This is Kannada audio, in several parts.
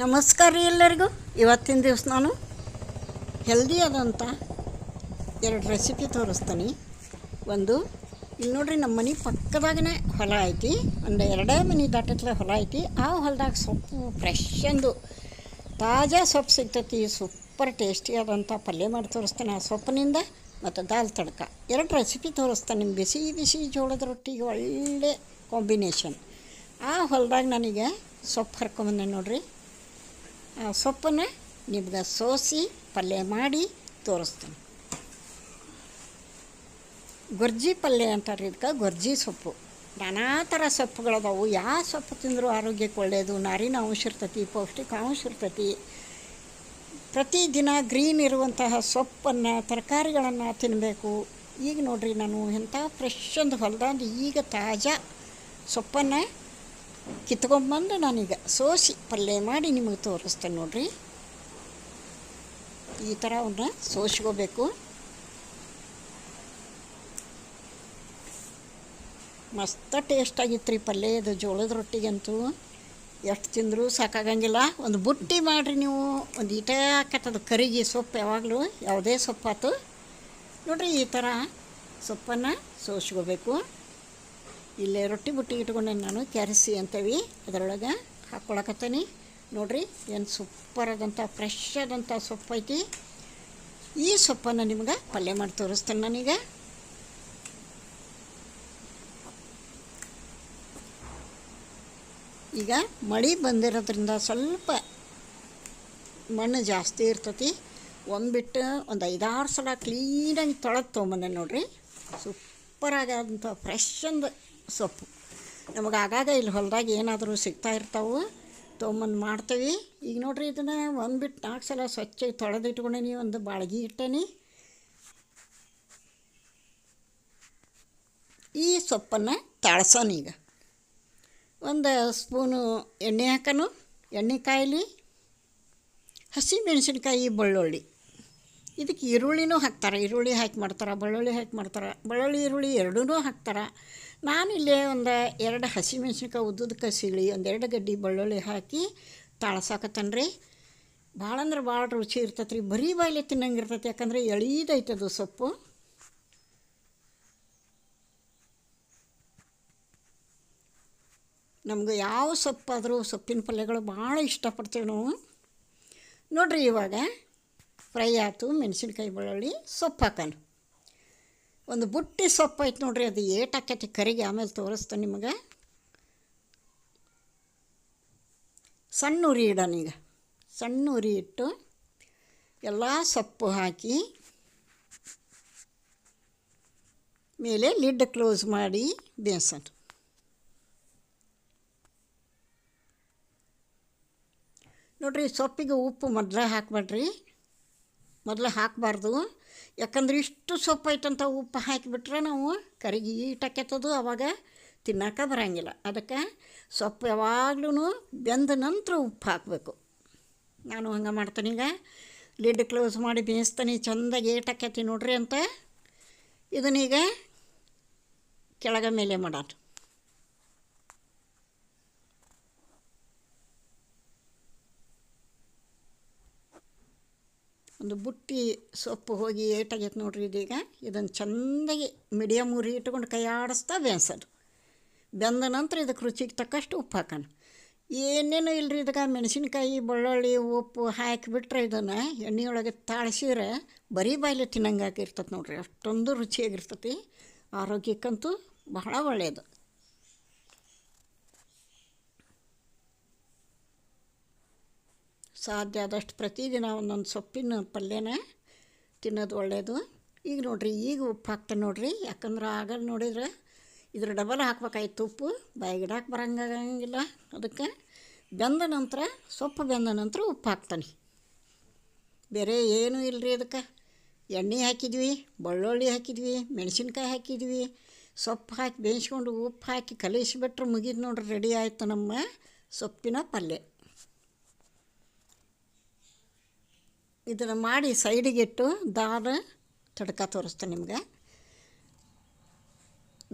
ನಮಸ್ಕಾರ ರೀ ಎಲ್ಲರಿಗೂ. ಇವತ್ತಿನ ದಿವಸ ನಾನು ಹೆಲ್ದಿ ಅದಂತ ಎರಡು ರೆಸಿಪಿ ತೋರಿಸ್ತೀನಿ. ಒಂದು ಇಲ್ಲಿ ನೋಡ್ರಿ ನಮ್ಮ ಮನೆ ಪಕ್ಕದಾಗನೇ ಹೊಲ ಐತಿ. ಒಂದು ಎರಡೇ ಮನೆ ದಾಟತ್ಲೆ ಹೊಲ ಐತಿ. ಆ ಹೊಲದಾಗ ಸೊಪ್ಪು ಫ್ರೆಶ್ ಅಂದು. ತಾಜಾ ಸೊಪ್ಪು ಸಿಗ್ತೈತಿ ಸೂಪರ್ ಟೇಸ್ಟಿ ಆದಂಥ ಪಲ್ಯ ಮಾಡಿ ತೋರಿಸ್ತೀನಿ ಆ ಸೊಪ್ಪಿನಿಂದ ಮತ್ತು ದಾಲ್ ತಡ್ಕ. ಎರಡು ರೆಸಿಪಿ ತೋರಿಸ್ತಾನೆ ನಿಮ್ಮ ಬಿಸಿ ಬಿಸಿ ಜೋಳದ ರೊಟ್ಟಿಗೆ ಒಳ್ಳೆ ಕಾಂಬಿನೇಷನ್ ಆ ಹೊಲದಾಗ ನನಗೆ ಸೊಪ್ಪು ಹರ್ಕೊಂಬಂದೆ ನೋಡ್ರಿ. ಸೊಪ್ಪನ್ನು ನಿಮ್ಗೆ ಸೋಸಿ ಪಲ್ಯ ಮಾಡಿ ತೋರಿಸ್ತೀನಿ. ಗೊರ್ಜಿ ಪಲ್ಯ ಅಂತಾರೆ ಇದಕ್ಕೆ, ಗೊರ್ಜಿ ಸೊಪ್ಪು. ನಾನಾ ಥರ ಸೊಪ್ಪುಗಳದಾವು. ಯಾವ ಸೊಪ್ಪು ತಿಂದರೂ ಆರೋಗ್ಯಕ್ಕೆ ಒಳ್ಳೆಯದು ನಾರಿನ ಅಂಶ ಇರ್ತೈತಿ ಪೌಷ್ಟಿಕಾಂಶ ಇರ್ತೈತಿ ಪ್ರತಿದಿನ ಗ್ರೀನ್ ಇರುವಂತಹ ಸೊಪ್ಪನ್ನು, ತರಕಾರಿಗಳನ್ನು ತಿನ್ನಬೇಕು ಈಗ ನೋಡಿರಿ ನಾನು ಎಂಥ ಫ್ರೆಶ್ ಒಂದು ಹೊಲದಂದು ಈಗ ತಾಜಾ ಸೊಪ್ಪನ್ನು ಕಿತ್ಕೊಂಡ್ಬಂದು ನಾನೀಗ ಸೋಸಿ ಪಲ್ಯ ಮಾಡಿ ನಿಮಗೆ ತೋರಿಸ್ತೇನೆ ನೋಡಿರಿ. ಈ ಥರ ಅವನ್ನ ಸೋಸ್ಕೋಬೇಕು. ಮಸ್ತ ಟೇಸ್ಟ್ ಆಗಿತ್ತು ರೀ ಪಲ್ಯ ಇದು, ಜೋಳದ ರೊಟ್ಟಿಗಂತೂ. ಎಷ್ಟು ತಿಂದರೂ ಸಾಕಾಗಂಗಿಲ್ಲ. ಒಂದು ಬುಟ್ಟಿ ಮಾಡಿರಿ ನೀವು. ಒಂದು ಈಟ ಹಾಕತ್ತದು ಕರಿಗೆ ಸೊಪ್ಪು ಯಾವಾಗಲೂ, ಯಾವುದೇ ಸೊಪ್ಪಾತು. ನೋಡಿರಿ ಈ ಥರ ಸೊಪ್ಪನ್ನು ಸೋಸ್ಕೋಬೇಕು. ಇಲ್ಲೇ ರೊಟ್ಟಿ ಬುಟ್ಟಿ ಇಟ್ಕೊಂಡೆ ನಾನು ಕ್ಯಾರಿಸಿ ಅಂತೇವಿ ಅದರೊಳಗೆ ಹಾಕ್ಕೊಳಕತ್ತೀನಿ ನೋಡಿರಿ, ಏನು ಸೂಪರ್ ಆದಂಥ ಫ್ರೆಶ್ ಆದಂಥ ಸೊಪ್ಪು ಐತಿ. ಈ ಸೊಪ್ಪನ್ನು ನಿಮ್ಗೆ ಪಲ್ಯ ಮಾಡಿ ತೋರಿಸ್ತೇನೆ ನಾನೀಗ. ಈಗ ಮಳೆ ಬಂದಿರೋದ್ರಿಂದ ಸ್ವಲ್ಪ ಮಣ್ಣು ಜಾಸ್ತಿ ಇರ್ತತಿ. ಒಂದ್ಬಿಟ್ಟು ಒಂದು ಐದಾರು ಸಲ ಕ್ಲೀನಾಗಿ ತೊಳೆದು ತೊಗೊಂಬಂದೆ ನೋಡಿರಿ. ಸೂಪರ್ ಆಗೋಂಥ ಫ್ರೆಶ್ ಅಂದ ಸೊಪ್ಪು. ನಮಗೆ ಆಗಾಗ ಇಲ್ಲಿ ಹೊಲದಾಗ ಏನಾದರೂ ಸಿಗ್ತಾ ಇರ್ತಾವೆ ತೊಗೊಂಬಂದು ಮಾಡ್ತೀವಿ. ಈಗ ನೋಡ್ರಿ ಇದನ್ನು ಒಂದ್ಬಿಟ್ಟು ನಾಲ್ಕು ಸಲ ಸ್ವಚ್ಛ ತೊಳೆದು ಇಟ್ಕೊಂಡೇನಿ ಒಂದು ಬಾಳ್ಗಿ ಇಟ್ಟೇನಿ. ಈ ಸೊಪ್ಪನ್ನು ತಾಳ್ಸೋಣ ಈಗ. ಒಂದು ಸ್ಪೂನು ಎಣ್ಣೆ ಹಾಕನು, ಎಣ್ಣೆ ಕಾಯಿಲಿ, ಹಸಿ ಮೆಣಸಿನ್ಕಾಯಿ, ಬೆಳ್ಳುಳ್ಳಿ. ಇದಕ್ಕೆ ಈರುಳ್ಳಿನೂ ಹಾಕ್ತಾರೆ, ಈರುಳ್ಳಿ ಹಾಕಿ ಮಾಡ್ತಾರೆ, ಬೆಳ್ಳುಳ್ಳಿ ಹಾಕಿ ಮಾಡ್ತಾರೆ. ಬೆಳ್ಳುಳ್ಳಿ, ಈರುಳ್ಳಿ ಎರಡೂ ಹಾಕ್ತಾರೆ. ನಾನಿಲ್ಲೇ ಒಂದು ಎರಡು ಹಸಿ ಮೆಣಸಿನ್ಕಾಯಿ ಉದ್ದುದಕ್ಕೆ ಸೀಳಿ ಒಂದೆರಡು ಗಡ್ಡಿ ಬೆಳ್ಳುಳ್ಳಿ ಹಾಕಿ ತಾಳ್ಸಾಕತ್ತೇನೆ ರೀ ಭಾಳ ಅಂದ್ರೆ ಭಾಳ ರುಚಿ ಇರ್ತೈತೆ ರೀ ಬರೀ ಬಾಯಿಲೆ ತಿನ್ನಂಗೆ ಇರ್ತೈತೆ, ಯಾಕಂದರೆ ಎಳೀದೈತೆ ಅದು ಸೊಪ್ಪು. ನಮ್ಗೆ ಯಾವ ಸೊಪ್ಪಾದರೂ ಸೊಪ್ಪಿನ ಪಲ್ಯಗಳು ಭಾಳ ಇಷ್ಟಪಡ್ತೇವೆ ನಾವು. ನೋಡಿರಿ ಇವಾಗ ಫ್ರೈ ಆಯ್ತು, ಮೆಣಸಿನ್ಕಾಯಿ ಬೆಳ್ಳುಳ್ಳಿ, ಸೊಪ್ಪು ಹಾಕೋಣ ಒಂದು ಬುಟ್ಟಿ ಸೊಪ್ಪು ಐತೆ ನೋಡ್ರಿ, ಅದು ಏಟ್ ಹಾಕೈತಿ ಕರಿಗೆ, ಆಮೇಲೆ ತೋರಿಸ್ತೇನೆ ನಿಮಗೆ. ಸಣ್ಣ ಉರಿ ಇಡೋಣ ಈಗ. ಸಣ್ಣ ಉರಿ ಇಟ್ಟು ಎಲ್ಲ ಸೊಪ್ಪು ಹಾಕಿ, ಮೇಲೆ ಲಿಡ್ ಕ್ಲೋಸ್ ಮಾಡಿ ಬೇಯಿಸೋಣ ನೋಡ್ರಿ, ಸೊಪ್ಪಿಗೆ ಉಪ್ಪು ಮೊದಲೇ ಹಾಕ್ಬೇಡ್ರಿ. ಮೊದಲು ಹಾಕಬಾರ್ದು. ಯಾಕಂದ್ರೆ ಇಷ್ಟು ಸೊಪ್ಪು ಐತಂತ ಉಪ್ಪು ಹಾಕಿಬಿಟ್ರೆ ನಾವು ಕರಿಗೆ ಈಟಕ್ಕೆತ್ತದು ಅವಾಗ ತಿನ್ನೋಕೆ ಬರೋಂಗಿಲ್ಲ. ಅದಕ್ಕೆ ಸೊಪ್ಪು ಯಾವಾಗ್ಲೂ ಬೆಂದ ನಂತರ ಉಪ್ಪು ಹಾಕಬೇಕು. ನಾನು ಹಂಗೆ ಮಾಡ್ತೀನಿ ಈಗ. ಲಿಡ್ ಕ್ಲೋಸ್ ಮಾಡಿ ಬೇಯಿಸ್ತೀನಿ, ಚೆಂದಾಗಿ ಏಟಕ್ಕೈತಿ ನೋಡ್ರಿ ಅಂತ. ಇದನ್ನೀಗ ಕೆಳಗೆ ಮೇಲೆ ಮಾಡೋಣ. ಒಂದು ಬುಟ್ಟಿ ಸೊಪ್ಪು ಹೋಗಿ ಏಟಾಗೈತೆ ನೋಡ್ರಿ ಇದೀಗ. ಇದನ್ನು ಚೆಂದಾಗಿ ಮೀಡಿಯಮ್ ಉರಿ ಇಟ್ಕೊಂಡು ಕೈ ಆಡಿಸ್ತಾ ಬೇಯಿಸೋದು ಬೆಂದ ನಂತರ ಇದಕ್ಕೆ ರುಚಿಗೆ ತಕ್ಕಷ್ಟು ಉಪ್ಪು ಹಾಕೋಣ. ಏನೇನು ಇಲ್ಲರಿ ಇದಕ್ಕೆ ಮೆಣಸಿನ್ಕಾಯಿ, ಬೆಳ್ಳುಳ್ಳಿ, ಉಪ್ಪು ಹಾಕಿಬಿಟ್ರೆ ಇದನ್ನು ಎಣ್ಣೆಯೊಳಗೆ ತಾಳಿಸಿದ್ರೆ ಬರೀ ಬಾಯಿಲೆ ತಿನ್ನಂಗೆ ಆಗಿರ್ತದೆ ನೋಡ್ರಿ. ಅಷ್ಟೊಂದು ರುಚಿಯಾಗಿರ್ತತಿ ಆರೋಗ್ಯಕ್ಕಂತೂ ಬಹಳ ಒಳ್ಳೆಯದು ಸಾಧ್ಯ ಆದಷ್ಟು ಪ್ರತಿದಿನ ಒಂದೊಂದು ಸೊಪ್ಪಿನ ಪಲ್ಯನ ತಿನ್ನೋದು ಒಳ್ಳೆಯದು ಈಗ ನೋಡಿರಿ, ಈಗ ಉಪ್ಪು ಹಾಕ್ತೇನೆ ನೋಡಿರಿ. ಯಾಕಂದ್ರೆ ಆಗ ನೋಡಿದ್ರೆ ಇದ್ರ ಡಬಲ್ ಹಾಕ್ಬೇಕಾಯ್ತು ಉಪ್ಪು. ಬಾಯಿಗಿಡಕ್ಕೆ ಬರಂಗಾಗಂಗಿಲ್ಲ ಅದಕ್ಕೆ ಬೆಂದ ನಂತರ, ಸೊಪ್ಪು ಬೆಂದ ನಂತರ ಉಪ್ಪು ಹಾಕ್ತಾನೆ. ಬೇರೆ ಏನೂ ಇಲ್ಲರಿ ಅದಕ್ಕೆ. ಎಣ್ಣೆ ಹಾಕಿದ್ವಿ, ಬೆಳ್ಳುಳ್ಳಿ ಹಾಕಿದ್ವಿ, ಮೆಣಸಿನ್ಕಾಯಿ ಹಾಕಿದ್ವಿ. ಸೊಪ್ಪು ಹಾಕಿ ಬೇಯಿಸ್ಕೊಂಡು ಉಪ್ಪು ಹಾಕಿ ಕಲಿಸಿಬಿಟ್ರೆ ಮುಗಿದು ನೋಡ್ರಿ, ರೆಡಿ ಆಯಿತು ನಮ್ಮ ಸೊಪ್ಪಿನ ಪಲ್ಯ. ಇದನ್ನು ಮಾಡಿ ಸೈಡಿಗಿಟ್ಟು ದಾಲ್ ತಡ್ಕ ತೋರಿಸ್ತೇನೆ ನಿಮ್ಗೆ.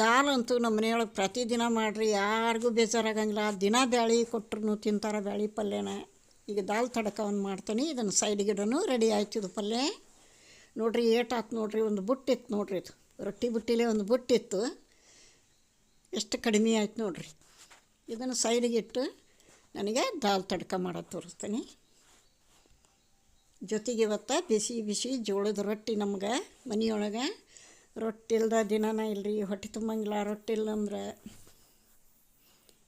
ದಾಲ್ ಅಂತೂ ನಮ್ಮ ಮನೆಯೊಳಗೆ ಪ್ರತಿದಿನ ಮಾಡಿರಿ, ಯಾರಿಗೂ ಬೇಜಾರಾಗಂಗಿಲ್ಲ. ದಿನ ಬ್ಯಾಳಿ ಕೊಟ್ಟರು ತಿಂತಾರೆ ಬ್ಯಾಳಿ ಪಲ್ಯನ. ಈಗ ದಾಲ್ ತಡಕವನ್ನು ಮಾಡ್ತೀನಿ, ಇದನ್ನು ಇಡೋನು ರೆಡಿ ಆಯ್ತು ಇದು ಪಲ್ಯ. ನೋಡ್ರಿ ಏಟಾತು ನೋಡ್ರಿ, ಒಂದು ಬುಟ್ಟಿತ್ತು ನೋಡ್ರಿ ಇದು. ರೊಟ್ಟಿ ಬುಟ್ಟಿಲೇ ಒಂದು ಬುಟ್ಟಿತ್ತು ಎಷ್ಟು ಕಡಿಮೆ ಆಯ್ತು ನೋಡ್ರಿ. ಇದನ್ನು ಸೈಡಿಗಿಟ್ಟು ನನಗೆ ದಾಲ್ ತಡಕ ಮಾಡೋದು ತೋರಿಸ್ತೀನಿ. ಜೊತೆಗೆ ಇವತ್ತು ಬಿಸಿ ಬಿಸಿ ಜೋಳದ ರೊಟ್ಟಿ ನಮ್ಗೆ, ಮನೆಯೊಳಗೆ. ರೊಟ್ಟಿ ಇಲ್ದ ದಿನನ ಇಲ್ರಿ, ಹೊಟ್ಟೆ ತುಂಬಂಗಿಲ್ಲ. ರೊಟ್ಟಿ ಇಲ್ಲ ಅಂದ್ರೆ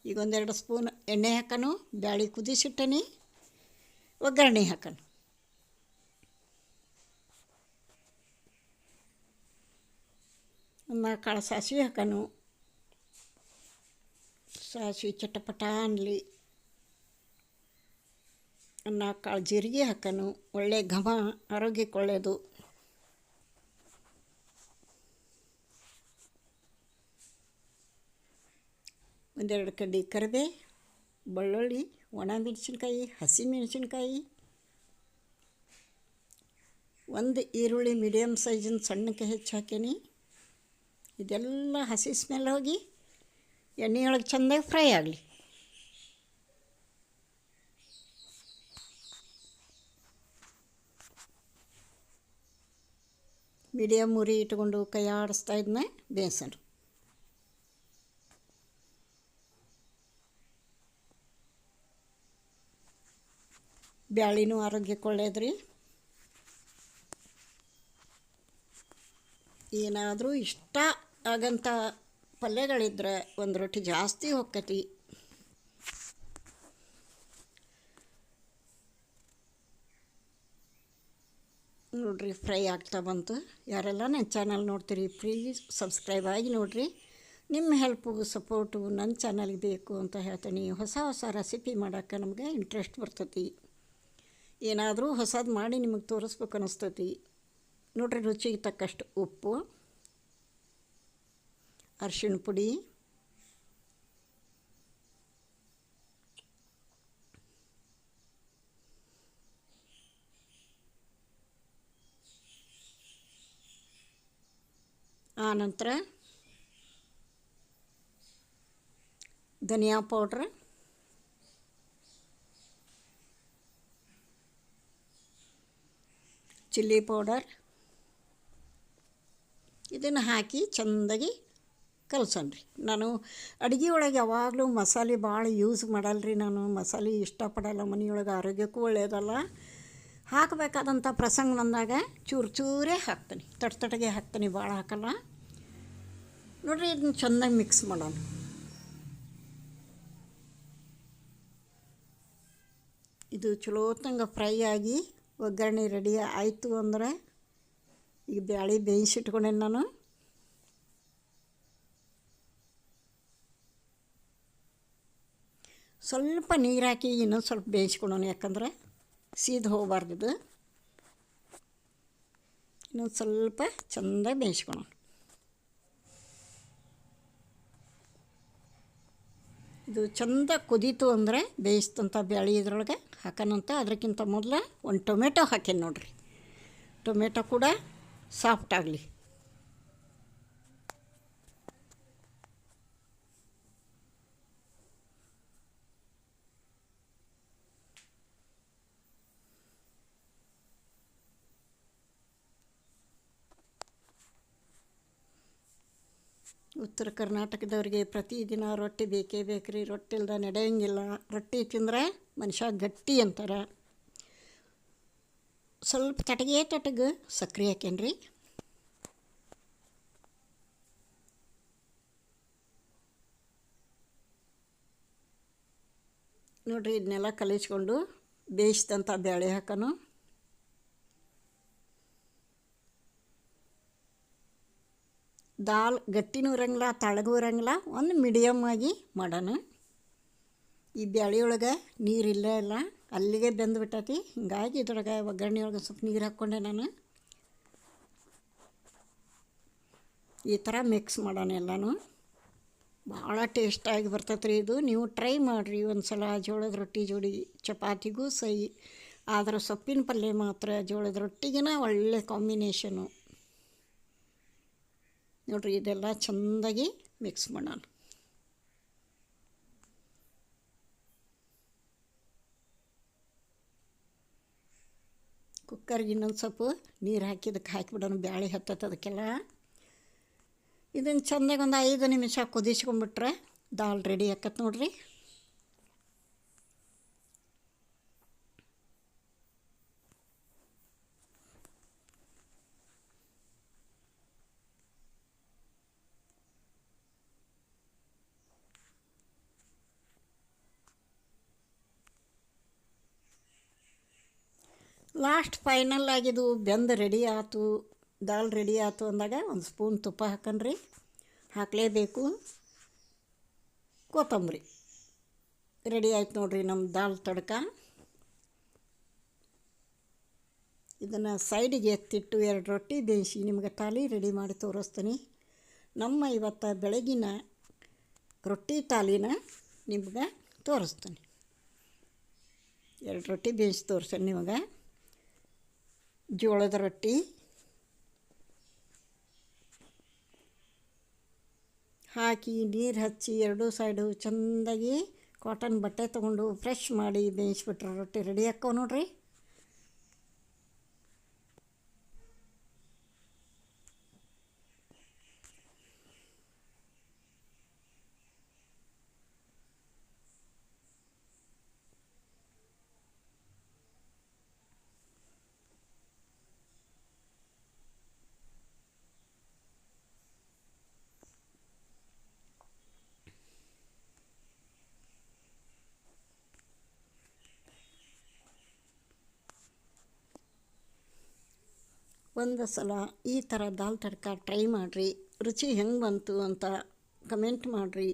ಈಗ ಒಂದೆರಡು ಸ್ಪೂನ್ ಎಣ್ಣೆ ಹಾಕನು, ಬ್ಯಾಳಿ ಕುದಿಸಿಟ್ಟನಿ, ಒಗ್ಗರಣೆ ಹಾಕನು. ಒಂದು ಕಾಳು ಸಾಸಿವೆ ಹಾಕನು. ಸಾಸಿವೆ ಚಟಪಟ ಅನ್ಲಿ. ನಾಲ್ಕು ಕಾಳು ಜೀರಿಗೆ ಹಾಕನು. ಒಳ್ಳೆ ಘಮ ಆರೋಗ್ಯಕ್ಕೆ ಒಳ್ಳೆಯದು ಒಂದೆರಡು ಕಡ್ಡಿ ಕರಿದೆ, ಬೆಳ್ಳುಳ್ಳಿ, ಒಣ ಮೆಣಸಿನ್ಕಾಯಿ, ಹಸಿ ಮೆಣಸಿನ್ಕಾಯಿ. ಒಂದು ಈರುಳ್ಳಿ ಮೀಡಿಯಮ್ ಸೈಜಿನ ಸಣ್ಣಕ್ಕೆ ಹೆಚ್ಚು ಹಾಕೀನಿ. ಇದೆಲ್ಲ ಹಸಿ ಸ್ಮೆಲ್ ಹೋಗಿ ಎಣ್ಣೆಯೊಳಗೆ ಚೆಂದಾಗಿ ಫ್ರೈ ಆಗಲಿ. ಮೀಡಿಯಮ್ ಉರಿ ಇಟ್ಕೊಂಡು ಕೈ ಆಡಿಸ್ತಾ ಇದನ್ನ ಬೇಯಿಸೋಣ ಬ್ಯಾಳಿನೂ ಆರೋಗ್ಯಕ್ಕೆ ಒಳ್ಳೇದ್ರಿ ಏನಾದರೂ ಇಷ್ಟ ಆಗಂಥ ಪಲ್ಯಗಳಿದ್ರೆ ಒಂದು ರೊಟ್ಟಿ ಜಾಸ್ತಿ ಹೊಕ್ಕತಿ. ನೋಡ್ರಿ ಫ್ರೈ ಆಗ್ತಾ ಬಂತು ಯಾರೆಲ್ಲ ನನ್ನ ಚಾನಲ್ ನೋಡ್ತೀರಿ ಪ್ಲೀಸ್ ಸಬ್ಸ್ಕ್ರೈಬ್ ಆಗಿ ನೋಡಿರಿ. ನಿಮ್ಮ ಹೆಲ್ಪು ಸಪೋರ್ಟು ನನ್ನ ಚಾನಲ್ಗೆ ಬೇಕು ಅಂತ ಹೇಳ್ತೀನಿ. ಹೊಸ ಹೊಸ ರೆಸಿಪಿ ಮಾಡೋಕ್ಕೆ ನಮಗೆ ಇಂಟ್ರೆಸ್ಟ್ ಬರ್ತೈತಿ. ಏನಾದರೂ ಹೊಸದು ಮಾಡಿ ನಿಮಗೆ ತೋರಿಸ್ಬೇಕು ಅನ್ನಿಸ್ತೈತಿ ನೋಡ್ರಿ ರುಚಿಗೆ ತಕ್ಕಷ್ಟು ಉಪ್ಪು, ಅರ್ಶಿಣ ಪುಡಿ ಆನಂತರ ಧನಿಯಾ ಪೌಡ್ರ್. Chilli powder. ಇದನ್ನು ಹಾಕಿ ಚೆಂದಾಗಿ ಕಲಸನ್ರಿ. ನಾನು ಅಡುಗೆ ಒಳಗೆ ಯಾವಾಗಲೂ ಮಸಾಲೆ ಭಾಳ ಯೂಸ್ ಮಾಡಲ್ರಿ ನಾನು. ಮಸಾಲೆ ಇಷ್ಟಪಡಲ್ಲ, ಮನೆಯೊಳಗೆ ಆರೋಗ್ಯಕ್ಕೂ ಒಳ್ಳೆಯದಲ್ಲ ಹಾಕಬೇಕಾದಂಥ ಪ್ರಸಂಗ ಬಂದಾಗ ಚೂರು ಚೂರೇ ಹಾಕ್ತೀನಿ. ತಟ್ ತಟಗೆ ಹಾಕ್ತೀನಿ, ಭಾಳ ಹಾಕಲ್ಲ. ನೋಡಿರಿ ಇದನ್ನ ಚೆನ್ನಾಗಿ ಮಿಕ್ಸ್ ಮಾಡೋಣ. ಇದು ಚಲೋ ತಂಗ ಫ್ರೈ ಆಗಿ ಒಗ್ಗರಣೆ ರೆಡಿ ಆಯಿತು ಅಂದ್ರೆ ಈಗ ಬ್ಯಾಳಿ ಬೇಯಿಸಿಟ್ಕೊಂಡೇನೆ ನಾನು. ಸ್ವಲ್ಪ ನೀರು ಹಾಕಿ ಇನ್ನೊಂದು ಸ್ವಲ್ಪ ಬೇಯಿಸ್ಕೊಳೋಣ, ಯಾಕಂದ್ರೆ ಸೀದು ಹೋಗಬಾರ್ದು ಇನ್ನೊಂದು ಸ್ವಲ್ಪ ಚೆಂದ ಬೇಯಿಸ್ಕೊಳೋಣ. ಇದು ಚಂದ ಕುದೀತು ಅಂದರೆ ಬೇಯಿಸ್ತಂಥ ಬ್ಯಾಳಿ ಇದ್ರೊಳಗೆ ಹಾಕೋಣಂತ ಅದಕ್ಕಿಂತ ಮೊದಲು ಒಂದು ಟೊಮೆಟೊ ಹಾಕೇನಿ ನೋಡಿರಿ. ಟೊಮೆಟೊ ಕೂಡ ಸಾಫ್ಟ್ ಆಗಲಿ. ಉತ್ತರ ಕರ್ನಾಟಕದವ್ರಿಗೆ ಪ್ರತಿದಿನ ರೊಟ್ಟಿ ಬೇಕೇ ಬೇಕ್ರಿ ರೊಟ್ಟಿ ಇಲ್ದ ನಡೆಯಂಗಿಲ್ಲ. ರೊಟ್ಟಿ ತಿಂದರೆ ಮನುಷ್ಯ ಗಟ್ಟಿ ಅಂತಾರೆ. ಸ್ವಲ್ಪ ತಟಗೇ ತಟಗ ಸಕ್ರೆ ಹಾಕೇನ್ರಿ ನೋಡಿರಿ, ಇದನ್ನೆಲ್ಲ ಕಲಿಸ್ಕೊಂಡು ಬೇಯಿಸಿದಂಥ ಬೇಳೆ ಹಾಕೋನು. ದಾಲ್ ಗಟ್ಟಿನೂ ಇರಂಗಿಲ್ಲ, ತಳಗೂ ಇರಂಗಿಲ್ಲ, ಒಂದು ಮೀಡಿಯಮ್ ಆಗಿ ಮಾಡೋಣ. ಈ ಬ್ಯಾಳಿಯೊಳಗೆ ನೀರಿಲ್ಲ ಇಲ್ಲ ಅಲ್ಲಿಗೆ ಬೆಂದ್ಬಿಟ್ಟೈತಿ. ಹಿಂಗಾಗಿ ಇದ್ರೊಳಗೆ ಒಗ್ಗರಣೆ ಒಳಗೆ ಸ್ವಲ್ಪ ನೀರು ಹಾಕ್ಕೊಂಡೆ ನಾನು. ಈ ಥರ ಮಿಕ್ಸ್ ಮಾಡೋಣ ಎಲ್ಲನೂ. ಭಾಳ ಟೇಸ್ಟಾಗಿ ಬರ್ತೈತೆ ರೀ ಇದು. ನೀವು ಟ್ರೈ ಮಾಡಿರಿ ಒಂದು ಸಲ ಜೋಳದ ರೊಟ್ಟಿ ಜೋಡಿ. ಚಪಾತಿಗೂ ಸೈ ಆದರೆ ಸೊಪ್ಪಿನ ಪಲ್ಯ ಮಾತ್ರ ಜೋಳದ ರೊಟ್ಟಿಗಿನ ಒಳ್ಳೆ ಕಾಂಬಿನೇಷನು ನೋಡಿರಿ ಇದೆಲ್ಲ ಚೆಂದಾಗಿ ಮಿಕ್ಸ್ ಮಾಡೋಣ. ಕುಕ್ಕರ್ಗೆ ಇನ್ನೊಂದು ಸ್ವಲ್ಪ ನೀರು ಹಾಕಿದಕ್ಕೆ ಹಾಕಿಬಿಡೋಣ, ಬ್ಯಾಳಿ ಹತ್ತತ್ತೆ ಅದಕ್ಕೆಲ್ಲ. ಇದನ್ನು ಚೆಂದಾಗಿ ಒಂದು ಐದು ನಿಮಿಷ ಕುದಿಸ್ಕೊಂಡ್ಬಿಟ್ರೆ ದಾಲ್ ರೆಡಿ ಆಕತ್ತೆ ನೋಡ್ರಿ. ಲಾಸ್ಟ್ ಫೈನಲ್ ಆಗಿದ್ದು ಬೆಂದು ರೆಡಿ ಆಯ್ತು ದಾಲ್ ರೆಡಿ ಆಯ್ತು ಅಂದಾಗ ಒಂದು ಸ್ಪೂನ್ ತುಪ್ಪ ಹಾಕನ್ರಿ. ಹಾಕಲೇಬೇಕು. ಕೊತ್ತಂಬರಿ ರೆಡಿ ಆಯ್ತು ನೋಡ್ರಿ ನಮ್ಮ ದಾಲ್ ತಡ್ಕ. ಇದನ್ನು ಸೈಡಿಗೆ ಎತ್ತಿಟ್ಟು ಎರಡು ರೊಟ್ಟಿ ಬೇಯಿಸಿ ನಿಮಗೆ ತಾಲಿ ರೆಡಿ ಮಾಡಿ ತೋರಿಸ್ತೀನಿ. ನಮ್ಮ ಇವತ್ತು ಬೆಳಗಿನ ರೊಟ್ಟಿ ತಾಲಿನ ನಿಮ್ಗೆ ತೋರಿಸ್ತೀನಿ. ಎರಡು ರೊಟ್ಟಿ ಬೇಯಿಸಿ ತೋರಿಸ್ತೀನಿ ನಿಮಗೆ. ಜೋಳದ ರೊಟ್ಟಿ, ಹಾಕಿ ನೀರು ಹಚ್ಚಿ ಎರಡೂ ಸೈಡು ಚೆಂದಾಗಿ ಕಾಟನ್ ಬಟ್ಟೆ ತೊಗೊಂಡು ಫ್ರೆಶ್ ಮಾಡಿ ಬೇಯಿಸ್ಬಿಟ್ರೆ ರೊಟ್ಟಿ ರೆಡಿ ಆಕ್ಕವೆ ನೋಡ್ರಿ. ಒಂದು ಸಲ ಈ ಥರ ದಾಲ್ ತಡ್ಕ ಟ್ರೈ ಮಾಡಿರಿ. ರುಚಿ ಹೆಂಗೆ ಬಂತು ಅಂತ ಕಮೆಂಟ್ ಮಾಡಿರಿ.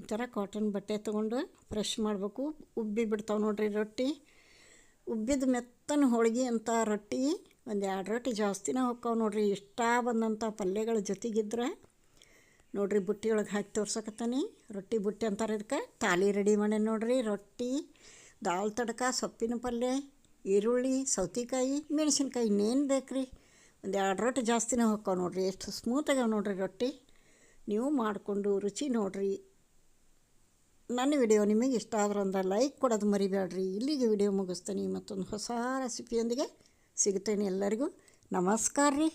ಈ ಥರ ಕಾಟನ್ ಬಟ್ಟೆ ತೊಗೊಂಡು ಫ್ರೆಶ್ ಮಾಡಬೇಕು. ಉಬ್ಬಿ ಬಿಡ್ತಾವೆ ನೋಡ್ರಿ ರೊಟ್ಟಿ. ಉಬ್ಬಿದ ಮೆತ್ತನ ಹೋಳಿಗೆ ಅಂತ ರೊಟ್ಟಿ ಒಂದು ಎರಡು ರೊಟ್ಟಿ ಜಾಸ್ತಿನೇ ಹೋಗ್ತಾವೆ ನೋಡ್ರಿ. ಇಷ್ಟ ಬಂದಂಥ ಪಲ್ಯಗಳ ಜೊತೆಗಿದ್ರೆ ನೋಡ್ರಿ ಬುಟ್ಟಿ ಒಳಗೆ ಹಾಕಿ ತೋರ್ಸಕತ್ತಾನೆ. ರೊಟ್ಟಿ ಬುಟ್ಟಿ ಅಂತಾರೆ ಇದಕ್ಕೆ. ತಾಲಿ ರೆಡಿ ಮಾಡಿ ನೋಡ್ರಿ. ರೊಟ್ಟಿ, ದಾಲ್ ತಡಕ, ಸೊಪ್ಪಿನ ಪಲ್ಯ, ಈರುಳ್ಳಿ, ಸೌತೆಕಾಯಿ, ಮೆಣಸಿನ್ಕಾಯಿ ಇನ್ನೇನು ಬೇಕು ರೀ ಒಂದು ಎರಡು ರೊಟ್ಟಿ ಜಾಸ್ತಿನೇ ಹೋಗ್ತಾವೆ ನೋಡ್ರಿ. ಎಷ್ಟು ಸ್ಮೂತಾಗ್ಯಾವ ನೋಡ್ರಿ ರೊಟ್ಟಿ. ನೀವು ಮಾಡಿಕೊಂಡು ರುಚಿ ನೋಡ್ರಿ. ನನ್ನ ವಿಡಿಯೋ ನಿಮಗೆ ಇಷ್ಟ ಆದ್ರೆ ಅಂದ್ರೆ ಲೈಕ್ ಕೊಡೋದು ಮರಿಬೇಡ್ರಿ ಇಲ್ಲಿಗೆ ವಿಡಿಯೋ ಮುಗಿಸ್ತೀನಿ. ಮತ್ತೊಂದು ಹೊಸ ರೆಸಿಪಿಯೊಂದಿಗೆ ಸಿಗ್ತೇನೆ ಎಲ್ಲರಿಗೂ. ನಮಸ್ಕಾರ ರೀ